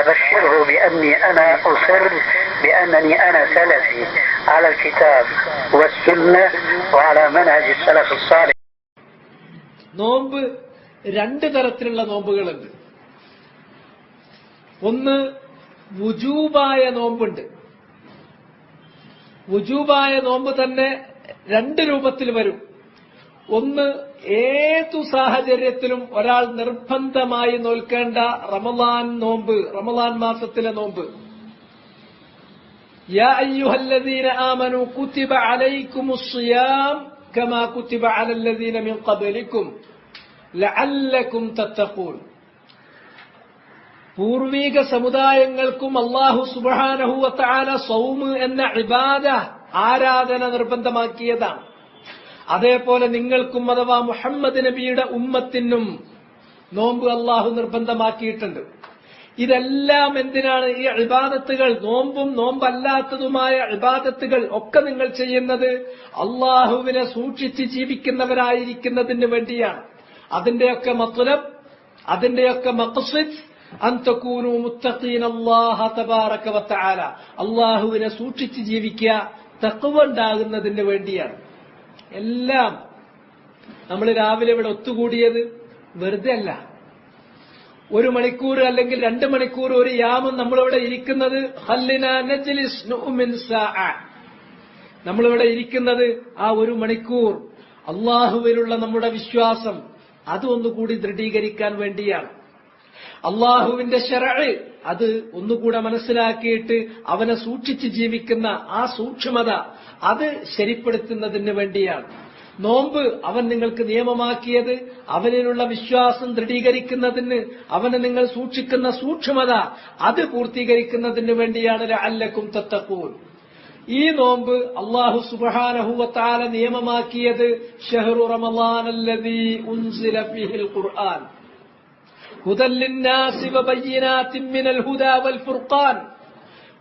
فبشره بأني أنا أصر بأنني أنا سلفي على الكتاب والسنة وعلى منهج السلف الصالح നോമ്പ് രണ്ട് തരത്തിലുള്ള നോമ്പുകളുണ്ട് ഒന്ന് വുജൂബായ നോമ്പുണ്ട് വുജൂബായ നോമ്പ് തന്നെ രണ്ട് രൂപത്തിൽ വരും ഒന്ന് ഏതു സാഹചര്യത്തിലും ഒരാൾ നിർബന്ധമായി നോൽക്കേണ്ട റമലാൻ നോമ്പ് റമലാൻ മാസത്തിലെ നോമ്പ് يا أيها الذين آمنوا كتب عليكم الصيام كما كتب على الذين من قبلكم لعلكم تتقون പൂർവീക സമുദായങ്ങൾക്കും അള്ളാഹു സുബാനഹുവത്താല സൗമ് എന്ന ഇബാദ ആരാധന നിർബന്ധമാക്കിയതാണ് അതേപോലെ നിങ്ങൾക്കും അഥവാ മുഹമ്മദ് നബിയുടെ ഉമ്മത്തിനും നോമ്പ് അള്ളാഹു നിർബന്ധമാക്കിയിട്ടുണ്ട്. ഇതെല്ലാം എന്തിനാണ്? ഈ ഇബാദത്തുകൾ നോമ്പും നോമ്പല്ലാത്തതുമായ ഇബാദത്തുകൾ ഒക്കെ നിങ്ങൾ ചെയ്യുന്നത് അള്ളാഹുവിനെ സൂക്ഷിച്ച് ജീവിക്കുന്നവരായിരിക്കുന്നതിന് വേണ്ടിയാണ്. അതിന്റെയൊക്കെ മത്തുലം അതിന്റെയൊക്കെ മക്സിദ് അന്തക്കൂനു തബാറക വതആല അള്ളാഹുവിനെ സൂക്ഷിച്ച് ജീവിക്കുക തക്കുവുണ്ടാകുന്നതിന് വേണ്ടിയാണ്. എല്ലാം നമ്മൾ രാവിലെ ഇവിടെ ഒത്തുകൂടിയത് വെറുതെ അല്ല ഒരു മണിക്കൂർ അല്ലെങ്കിൽ രണ്ട് മണിക്കൂർ ഒരു യാമം നമ്മളിവിടെ ഇരിക്കുന്നത്. നമ്മളിവിടെ ഇരിക്കുന്നത് ആ ഒരു മണിക്കൂർ അള്ളാഹുവിലുള്ള നമ്മുടെ വിശ്വാസം അത് ഒന്നുകൂടി ദൃഢീകരിക്കാൻ വേണ്ടിയാണ് അള്ളാഹുവിന്റെ ഷെറഴ് അത് ഒന്നുകൂടെ മനസ്സിലാക്കിയിട്ട് അവനെ സൂക്ഷിച്ച് ജീവിക്കുന്ന ആ സൂക്ഷ്മത അത് ശരിപ്പെടുത്തുന്നതിന് വേണ്ടിയാണ്. നോമ്പ് അവൻ നിങ്ങൾക്ക് നിയമമാക്കിയത് അവനിലുള്ള വിശ്വാസം ദൃഢീകരിക്കുന്നതിന് അവനെ നിങ്ങൾ സൂക്ഷിക്കുന്ന സൂക്ഷ്മത അത് പൂർത്തീകരിക്കുന്നതിന് വേണ്ടിയാണ് അല്ലക്കും തത്തക്കൂൻ ഈ നോമ്പ് അള്ളാഹു സുബാനഹുവത്താല നിയമമാക്കിയത് ഷെഹ്റു റമലാൻ ഖുർആൻ ഹുദൽ ലിന്നാസി വബയ്യിനാത്തിൻ മിനൽ ഹുദാ വൽ ഫുർഖാൻ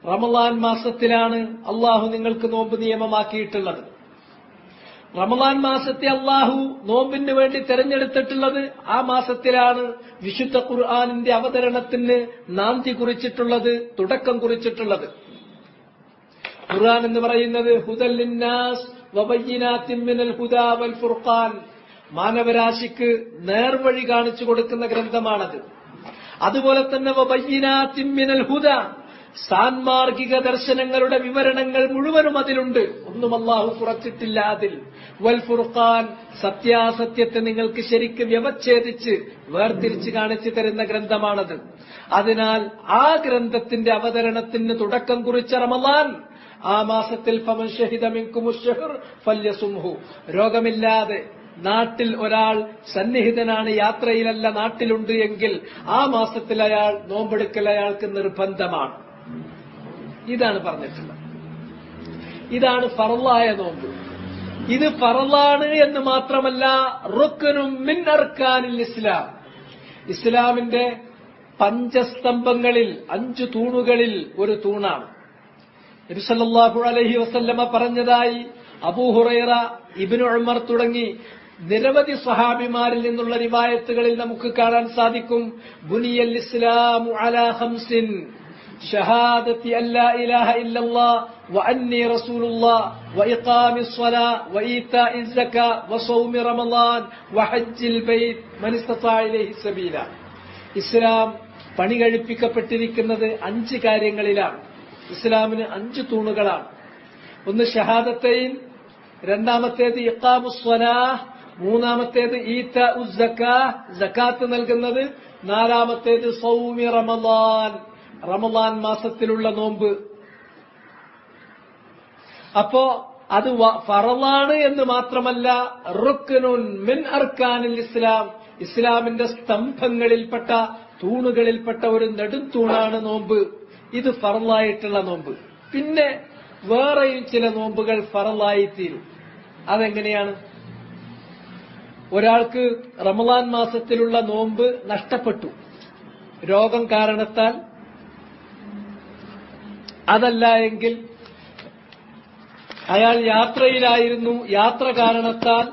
റമലാൻ മാസത്തിലാണ് അള്ളാഹു നിങ്ങൾക്ക് നോമ്പ് നിയമമാക്കിയിട്ടുള്ളത്. റമലാൻ മാസത്തെ അള്ളാഹു നോമ്പിന് വേണ്ടി തെരഞ്ഞെടുത്തിട്ടുള്ളത് ആ മാസത്തിലാണ് വിശുദ്ധ ഖുർആാനിന്റെ അവതരണത്തിന് നാന്തി കുറിച്ചിട്ടുള്ളത് തുടക്കം കുറിച്ചിട്ടുള്ളത്. ഖുർആൻ എന്ന് പറയുന്നത് ഹുദല്ലിന്നാസ് വബയ്യിനാത്തിൻ മിനൽ ഹുദാ വൽ ഫുർഖാൻ. മാനവരാശിക്ക് നേർവഴി കാണിച്ചു കൊടുക്കുന്ന ഗ്രന്ഥമാണത്. അതുപോലെ തന്നെ തിമ്മിനൽ മിനൽ ഹുദ സാൻമാർഗിക ദർശനങ്ങളുടെ വിവരണങ്ങൾ മുഴുവനും അതിലുണ്ട്. ഒന്നും അള്ളാഹു കുറച്ചിട്ടില്ല അതിൽ. വൽ ഫുർഖാൻ സത്യാസത്യത്തെ നിങ്ങൾക്ക് ശരിക്കും വ്യവച്ഛേദിച്ച് വേർതിരിച്ച് കാണിച്ചു തരുന്ന ഗ്രന്ഥമാണത്. അതിനാൽ ആ ഗ്രന്ഥത്തിന്റെ അവതരണത്തിന് തുടക്കം കുറിച്ച റമലാൻ ആ മാസത്തിൽ ഫമൻ രോഗമില്ലാതെ നാട്ടിൽ ഒരാൾ സന്നിഹിതനാണ് യാത്രയിലല്ല നാട്ടിലുണ്ട് എങ്കിൽ ആ മാസത്തിൽ അയാൾ നോമ്പെടുക്കൽ അയാൾക്ക് നിർബന്ധമാണ്. ഇതാണ് പറഞ്ഞിട്ടുള്ളത്. ഇതാണ് ഫറലായ നോമ്പ്. ഇത് ഫറലാണ് എന്ന് മാത്രമല്ല റുക്കനും മിൻ അർക്കാനിൽ ഇസ്ലാം. ഇസ്ലാമിന്റെ പഞ്ചസ്തംഭങ്ങളിൽ അഞ്ചു തൂണുകളിൽ ഒരു തൂണാണ്. നബിസല്ലാഹു അലഹി വസല്ലമ പറഞ്ഞതായി അബൂഹുറൈറ ഇബിനു ഉമർ തുടങ്ങി നിരവധി സഹാബിമാരിൽ നിന്നുള്ള റിവായത്തുകളിൽ നമുക്ക് കാണാൻ സാധിക്കും ബുനിയൽ ഇസ്ലാമു അലാ ഹംസിൻ ഷഹാദത്തി അല്ലാ ഇലാഹ ഇല്ലല്ലാ وأني رسول الله وإقام الصلاة وإيتاء الزكاة وصوم رمضان وحج البيت من استطاع إليه سبيلا ഇസ്ലാം പണി കഴിപ്പിക്കപ്പെട്ടിരിക്കുന്നത് അഞ്ച് കാര്യങ്ങളിലാണ് ഇസ്ലാമിന് അഞ്ച് തൂണുകളാണ് ഒന്ന് ഷഹാദത്തൈൻ രണ്ടാമത്തേത് ഇഖാമുസ്വലാഹ് മൂന്നാമത്തേത് ഈത്ത ജക്കാത്ത് നൽകുന്നത്. നാലാമത്തേത് സൗമി റമലാൻ റമലാൻ മാസത്തിലുള്ള നോമ്പ്. അപ്പോ അത് ഫറലാണ് എന്ന് മാത്രമല്ല റുക്കനുൻ മിൻ അർക്കാനിൽ ഇസ്ലാം. ഇസ്ലാമിന്റെ സ്തംഭങ്ങളിൽപ്പെട്ട തൂണുകളിൽപ്പെട്ട ഒരു നെടുംതൂണാണ് നോമ്പ്. ഇത് ഫറലായിട്ടുള്ള നോമ്പ്. പിന്നെ വേറെയും ചില നോമ്പുകൾ ഫറലായി തീരും അതെങ്ങനെയാണ്? ഒരാൾക്ക് റമലാൻ മാസത്തിലുള്ള നോമ്പ് നഷ്ടപ്പെട്ടു. രോഗം കാരണത്താൽ. അതല്ല എങ്കിൽ അയാൾ യാത്രയിലായിരുന്നു. യാത്ര കാരണത്താൽ.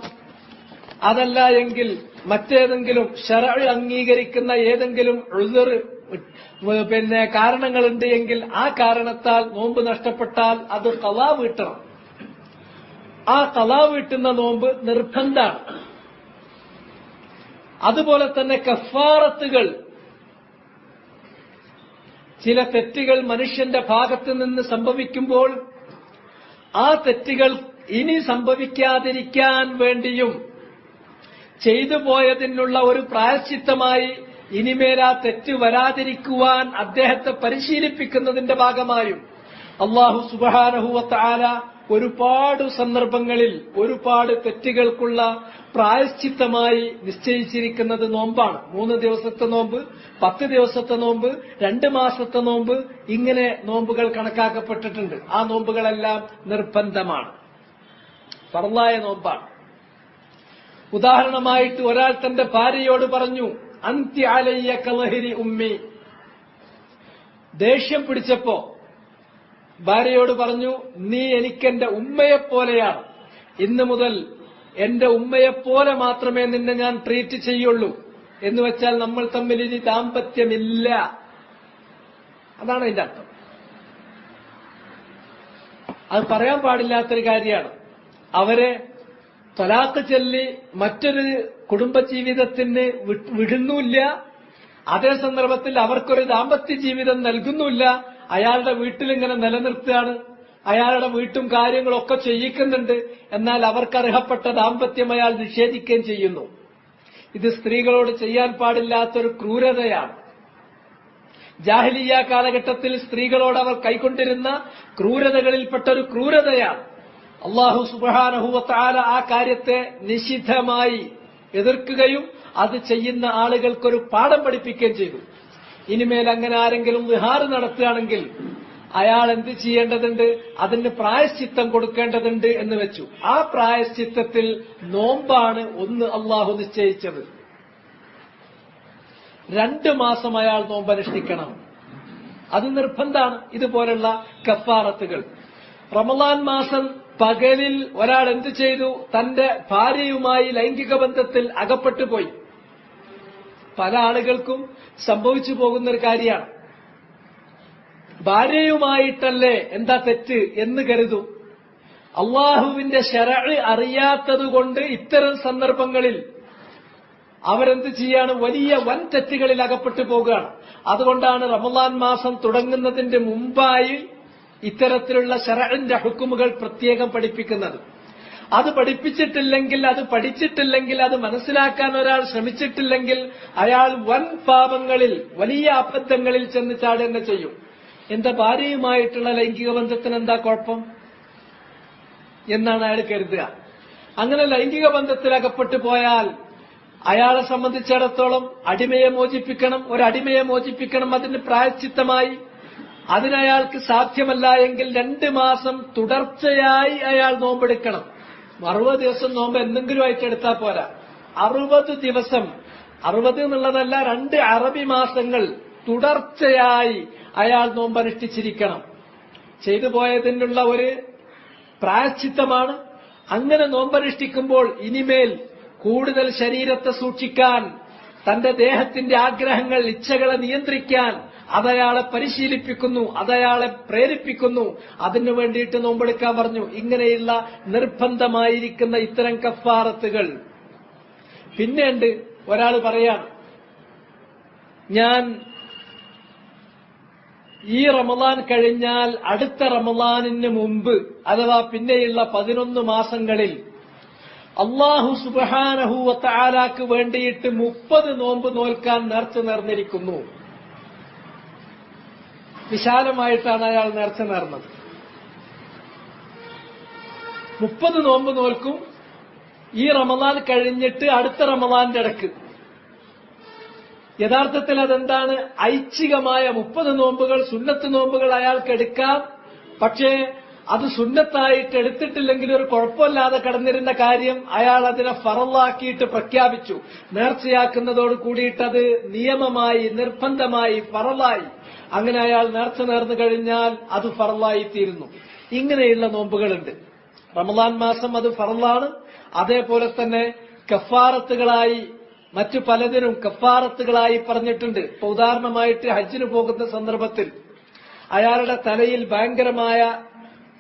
അതല്ല എങ്കിൽ മറ്റേതെങ്കിലും ശരൾ അംഗീകരിക്കുന്ന ഏതെങ്കിലും ഉഴുതർ പിന്നെ കാരണങ്ങളുണ്ട് എങ്കിൽ ആ കാരണത്താൽ നോമ്പ് നഷ്ടപ്പെട്ടാൽ അത് കലാ ആ കലാ നോമ്പ് നിർബന്ധാണ്. അതുപോലെ തന്നെ കഫാറത്തുകൾ. ചില തെറ്റുകൾ മനുഷ്യന്റെ ഭാഗത്ത് നിന്ന് സംഭവിക്കുമ്പോൾ ആ തെറ്റുകൾ ഇനി സംഭവിക്കാതിരിക്കാൻ വേണ്ടിയും ചെയ്തു പോയതിനുള്ള ഒരു പ്രായശ്ചിത്തമായി ഇനിമേൽ ആ തെറ്റ് വരാതിരിക്കുവാൻ അദ്ദേഹത്തെ പരിശീലിപ്പിക്കുന്നതിന്റെ ഭാഗമായും അള്ളാഹു സുബാനഹുവത്താല ഒരുപാട് സന്ദർഭങ്ങളിൽ ഒരുപാട് തെറ്റുകൾക്കുള്ള പ്രായശ്ചിത്തമായി നിശ്ചയിച്ചിരിക്കുന്നത് നോമ്പാണ്. മൂന്ന് ദിവസത്തെ നോമ്പ് പത്ത് ദിവസത്തെ നോമ്പ് രണ്ട് മാസത്തെ നോമ്പ് ഇങ്ങനെ നോമ്പുകൾ കണക്കാക്കപ്പെട്ടിട്ടുണ്ട്. ആ നോമ്പുകളെല്ലാം നിർബന്ധമാണ്. പറലായ നോമ്പാണ്. ഉദാഹരണമായിട്ട് ഒരാൾ തന്റെ ഭാര്യയോട് പറഞ്ഞു അന്ത്യാലയ്യ കലഹരി ഉമ്മി. ദേഷ്യം പിടിച്ചപ്പോ ഭാര്യയോട് പറഞ്ഞു നീ എനിക്കെന്റെ ഉമ്മയെപ്പോലെയാണ്. ഇന്നു മുതൽ എന്റെ ഉമ്മയെപ്പോലെ മാത്രമേ നിന്നെ ഞാൻ ട്രീറ്റ് ചെയ്യുള്ളൂ. എന്ന് വെച്ചാൽ നമ്മൾ തമ്മിൽ ഇനി ദാമ്പത്യമില്ല. അതാണ് അതിന്റെ അർത്ഥം. അത് പറയാൻ പാടില്ലാത്തൊരു കാര്യമാണ്. അവരെ തൊലാക്ക് ചൊല്ലി മറ്റൊരു കുടുംബജീവിതത്തിന് വിടുന്നുമില്ല. അതേ സന്ദർഭത്തിൽ അവർക്കൊരു ദാമ്പത്യ ജീവിതം നൽകുന്നുമില്ല. അയാളുടെ വീട്ടിൽ ഇങ്ങനെ നിലനിർത്തുകയാണ്. അയാളുടെ വീട്ടും കാര്യങ്ങളൊക്കെ ചെയ്യിക്കുന്നുണ്ട്. എന്നാൽ അവർക്ക് അർഹപ്പെട്ട ദാമ്പത്യം അയാൾ നിഷേധിക്കുകയും ചെയ്യുന്നു. ഇത് സ്ത്രീകളോട് ചെയ്യാൻ പാടില്ലാത്തൊരു ക്രൂരതയാണ്. ജാഹലിയ കാലഘട്ടത്തിൽ സ്ത്രീകളോട് അവർ കൈക്കൊണ്ടിരുന്ന ക്രൂരതകളിൽപ്പെട്ട ഒരു ക്രൂരതയാണ്. അള്ളാഹു സുബാനഹുവത്താല ആ കാര്യത്തെ നിഷിദ്ധമായി എതിർക്കുകയും അത് ചെയ്യുന്ന ആളുകൾക്കൊരു പാഠം പഠിപ്പിക്കുകയും ചെയ്തു. ഇനിമേൽ അങ്ങനെ ആരെങ്കിലും വിഹാർ നടത്തുകയാണെങ്കിൽ അയാൾ എന്ത് ചെയ്യേണ്ടതുണ്ട്? അതിന് പ്രായശ്ചിത്തം കൊടുക്കേണ്ടതുണ്ട് എന്ന് വെച്ചു. ആ പ്രായശ്ചിത്തത്തിൽ നോമ്പാണ് ഒന്ന് അള്ളാഹു നിശ്ചയിച്ചത്. രണ്ട് മാസം അയാൾ നോമ്പ് അനുഷ്ഠിക്കണം അത് നിർബന്ധമാണ് ഇതുപോലുള്ള കഫാറത്തുകൾ. റമദാൻ മാസം പകലിൽ ഒരാൾ എന്ത് ചെയ്തു? തന്റെ ഭാര്യയുമായി ലൈംഗിക ബന്ധത്തിൽ അകപ്പെട്ടു പോയി പല ആളുകൾക്കും സംഭവിച്ചു പോകുന്ന ഒരു കാര്യമാണ്. ഭാര്യയുമായിട്ടല്ലേ എന്താ തെറ്റ് എന്ന് കരുതും. അള്ളാഹുവിന്റെ ശരഴ് അറിയാത്തതുകൊണ്ട് ഇത്തരം സന്ദർഭങ്ങളിൽ അവരെന്ത് ചെയ്യാണ്? വലിയ വൻ തെറ്റുകളിൽ അകപ്പെട്ടു പോകുകയാണ്. അതുകൊണ്ടാണ് റമദാൻ മാസം തുടങ്ങുന്നതിന്റെ മുമ്പായി ഇത്തരത്തിലുള്ള ശരഴിന്റെ ഹുക്കുമുകൾ പ്രത്യേകം പഠിപ്പിക്കുന്നത്. അത് പഠിപ്പിച്ചിട്ടില്ലെങ്കിൽ അത് പഠിച്ചിട്ടില്ലെങ്കിൽ അത് മനസ്സിലാക്കാൻ ഒരാൾ ശ്രമിച്ചിട്ടില്ലെങ്കിൽ അയാൾ വൻ പാപങ്ങളിൽ വലിയ അബദ്ധങ്ങളിൽ ചെന്ന് ചാടുക ചെയ്യും. എന്റെ ഭാര്യയുമായിട്ടുള്ള ലൈംഗിക ബന്ധത്തിന് എന്താ കുഴപ്പം? എന്നാണ് അയാൾ കരുതുക. അങ്ങനെ ലൈംഗിക ബന്ധത്തിൽ അകപ്പെട്ടു പോയാൽ അയാളെ സംബന്ധിച്ചിടത്തോളം അടിമയെ മോചിപ്പിക്കണം ഒരു അടിമയെ മോചിപ്പിക്കണം അതിന് പ്രായച്ചിത്തമായി അതിനയാൾക്ക് സാധ്യമല്ല എങ്കിൽ രണ്ട് മാസം തുടർച്ചയായി അയാൾ നോമ്പെടുക്കണം. അറുപത് ദിവസം നോമ്പ് എന്തെങ്കിലും ആയിട്ട് എടുത്താൽ പോരാ. അറുപത് ദിവസം. അറുപത് എന്നുള്ളതല്ല രണ്ട് അറബി മാസങ്ങൾ തുടർച്ചയായി അയാൾ നോമ്പനുഷ്ഠിച്ചിരിക്കണം. ചെയ്തു പോയതിനുള്ള ഒരു പ്രായച്ചിത്തമാണ് അങ്ങനെ നോമ്പനുഷ്ഠിക്കുമ്പോൾ ഇനിമേൽ കൂടുതൽ ശരീരത്തെ സൂക്ഷിക്കാൻ തന്റെ ദേഹത്തിന്റെ ആഗ്രഹങ്ങൾ ഇച്ഛകളെ നിയന്ത്രിക്കാൻ അതയാളെ പരിശീലിപ്പിക്കുന്നു അതയാളെ പ്രേരിപ്പിക്കുന്നു. അതിനു വേണ്ടിയിട്ട് നോമ്പെടുക്കാൻ പറഞ്ഞു. ഇങ്ങനെയുള്ള നിർബന്ധമായിരിക്കുന്ന ഇത്തരം കഫാറത്തുകൾ. പിന്നെയുണ്ട് ഒരാൾ പറയാം ഞാൻ ഈ റമദാൻ കഴിഞ്ഞാൽ അടുത്ത റമദാനിന് മുമ്പ് അഥവാ പിന്നെയുള്ള പതിനൊന്ന് മാസങ്ങളിൽ അള്ളാഹു സുബാനഹുവത്താലാക്ക് വേണ്ടിയിട്ട് മുപ്പത് നോമ്പ് നോൽക്കാൻ നേർച്ച നേർന്നിരിക്കുന്നു. വിശാലമായിട്ടാണ് അയാൾ നേർച്ച നേർന്നത്. മുപ്പത് നോമ്പ് നോൽക്കും. ഈ റമദാൻ കഴിഞ്ഞിട്ട് അടുത്ത റമദാന്റെ ഇടയ്ക്ക്. യഥാർത്ഥത്തിൽ അതെന്താണ്? ഐച്ഛികമായ മുപ്പത് നോമ്പുകൾ സുന്നത്ത് നോമ്പുകൾ അയാൾക്ക് എടുക്കാം. പക്ഷേ അത് സുന്നത്തായിട്ട് എടുത്തിട്ടില്ലെങ്കിൽ ഒരു കുഴപ്പമില്ലാതെ കടന്നിരുന്ന കാര്യം അയാൾ അതിനെ ഫറലാക്കിയിട്ട് പ്രഖ്യാപിച്ചു. നേർച്ചയാക്കുന്നതോട് കൂടിയിട്ടത് നിയമമായി നിർബന്ധമായി ഫറലായി. അങ്ങനെ അയാൾ നേർച്ച നേർന്നു കഴിഞ്ഞാൽ അത് ഫറലായി തീരുന്നു ഇങ്ങനെയുള്ള നോമ്പുകളുണ്ട്. റമദാൻ മാസം അത് ഫറലാണ്. അതേപോലെ തന്നെ കഫാറത്തുകളായി മറ്റു പലതിനും കഫാറത്തുകളായി പറഞ്ഞിട്ടുണ്ട്. ഇപ്പൊ ഉദാഹരണമായിട്ട് ഹജ്ജിന് പോകുന്ന സന്ദർഭത്തിൽ അയാളുടെ തലയിൽ ഭയങ്കരമായ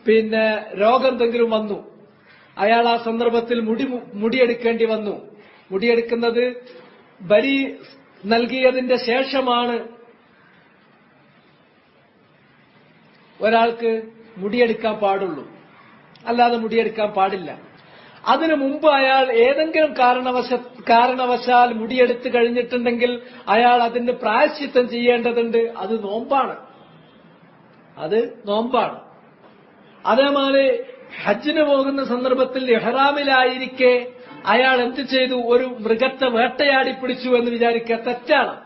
പിന്നെ രോഗം എന്തെങ്കിലും വന്നു അയാൾ ആ സന്ദർഭത്തിൽ മുടി മുടിയെടുക്കേണ്ടി വന്നു. മുടിയെടുക്കുന്നത് ബലി നൽകിയതിന്റെ ശേഷമാണ് ഒരാൾക്ക് മുടിയെടുക്കാൻ പാടുള്ളൂ. അല്ലാതെ മുടിയെടുക്കാൻ പാടില്ല. അതിനു മുമ്പ് അയാൾ ഏതെങ്കിലും കാരണവശ കാരണവശാൽ മുടിയെടുത്ത് കഴിഞ്ഞിട്ടുണ്ടെങ്കിൽ അയാൾ അതിന് പ്രായശ്ചിത്തം ചെയ്യേണ്ടതുണ്ട്. അത് നോമ്പാണ്. അത് നോമ്പാണ്. അതേമാതിരി ഹജ്ജിന് പോകുന്ന സന്ദർഭത്തിൽ എഹ്റാമിലായിരിക്കെ അയാൾ എന്ത് ചെയ്തു? ഒരു മൃഗത്തെ വേട്ടയാടി പിടിച്ചു എന്ന് വിചാരിക്കുക തെറ്റാണ്.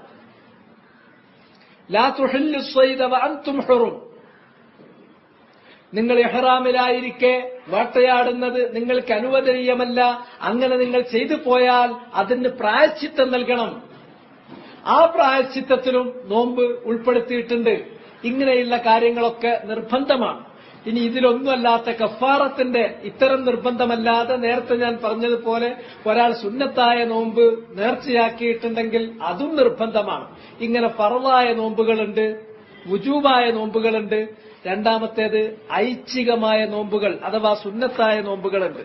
ലാ തുഹില്ലു സ്വൈദ വ അൻതും ഹുറും. നിങ്ങൾ എഹ്റാമിലായിരിക്കെ വേട്ടയാടുന്നത് നിങ്ങൾക്ക് അനുവദനീയമല്ല. അങ്ങനെ നിങ്ങൾ ചെയ്തു പോയാൽ അതിന് പ്രായശ്ചിത്തം നൽകണം. ആ പ്രായശ്ചിത്തത്തിലും നോമ്പ് ഉൾപ്പെടുത്തിയിട്ടുണ്ട്. ഇങ്ങനെയുള്ള കാര്യങ്ങളൊക്കെ നിർബന്ധമാണ്. ഇനി ഇതിലൊന്നുമല്ലാത്ത കഫാറത്തിന്റെ ഇത്തരം നിർബന്ധമല്ലാതെ നേരത്തെ ഞാൻ പറഞ്ഞതുപോലെ ഒരാൾ സുന്നത്തായ നോമ്പ് നേർച്ചയാക്കിയിട്ടുണ്ടെങ്കിൽ അതും നിർബന്ധമാണ്. ഇങ്ങനെ ഫറവായ നോമ്പുകളുണ്ട് വുജൂബായ നോമ്പുകളുണ്ട് രണ്ടാമത്തേത് ഐച്ഛികമായ നോമ്പുകൾ അഥവാ സുന്നത്തായ നോമ്പുകളുണ്ട്.